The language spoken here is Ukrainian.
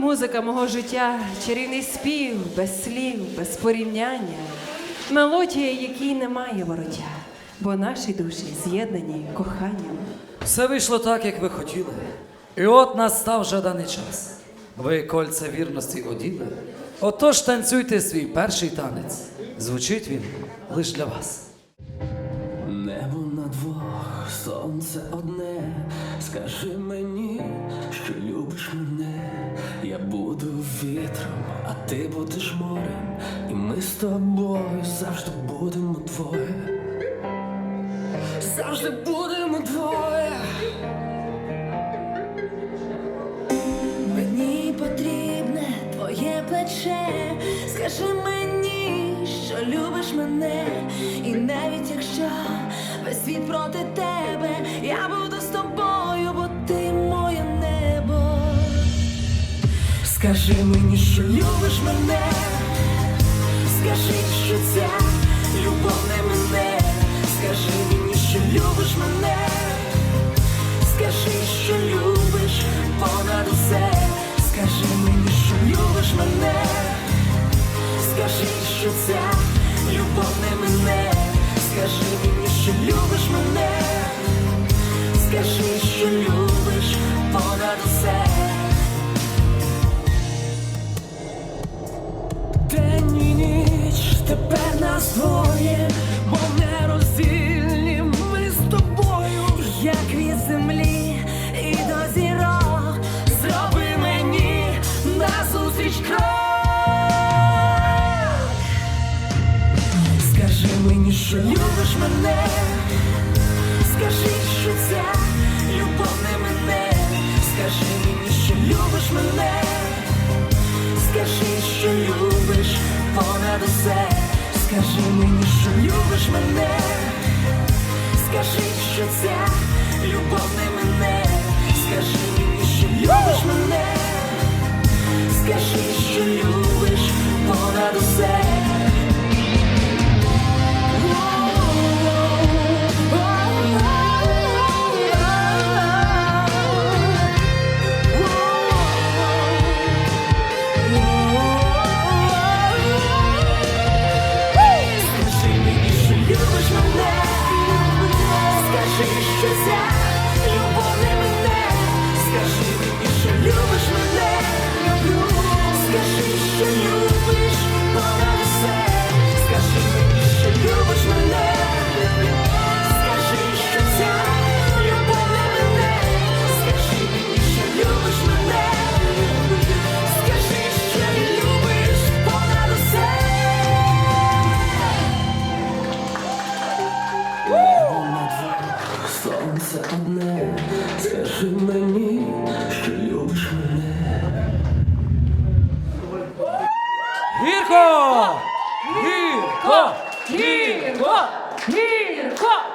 музика мого життя, чарівний спів, без слів, без порівняння, мелодія, якій немає вороття, бо наші душі з'єднані коханням. Все вийшло так, як ви хотіли. І от настав жаданий час. Ви кольця вірності оділи. Отож танцюйте свій перший танець. Звучить він лише для вас. Небо на двох, сонце одне. Скажи мені, що любиш мене. Я буду вітром, а ти будеш морем. І ми з тобою завжди будемо двоє. Завжди будемо двоє. Мені потрібне твоє плече. Скажи мені, що любиш мене, і навіть якщо весь світ проти тебе, я буду з тобою, бо ти моє небо. Скажи мені, що Любиш мене, скажи, що ця любов не мене. Скажи мені, що любиш мене, скажи, що любиш понад усе. Скажи мені, що любиш мене, скажи, що ця тепер нас двоє, мов нероздільні ми з тобою. Як від землі і до зірок зроби мені назустріч крок. Скажи мені, що любиш мене, скажи, що ця любов не мене, скажи мені, що любиш мене, скажи, що любиш понад усе, скажи мені, що любиш мене. Скажи, що ця любов не мене, скажи мені, що любиш мене, скажи, що любиш понад мені, що любиш мене. Гірко! Гірко! Гірко! Гірко!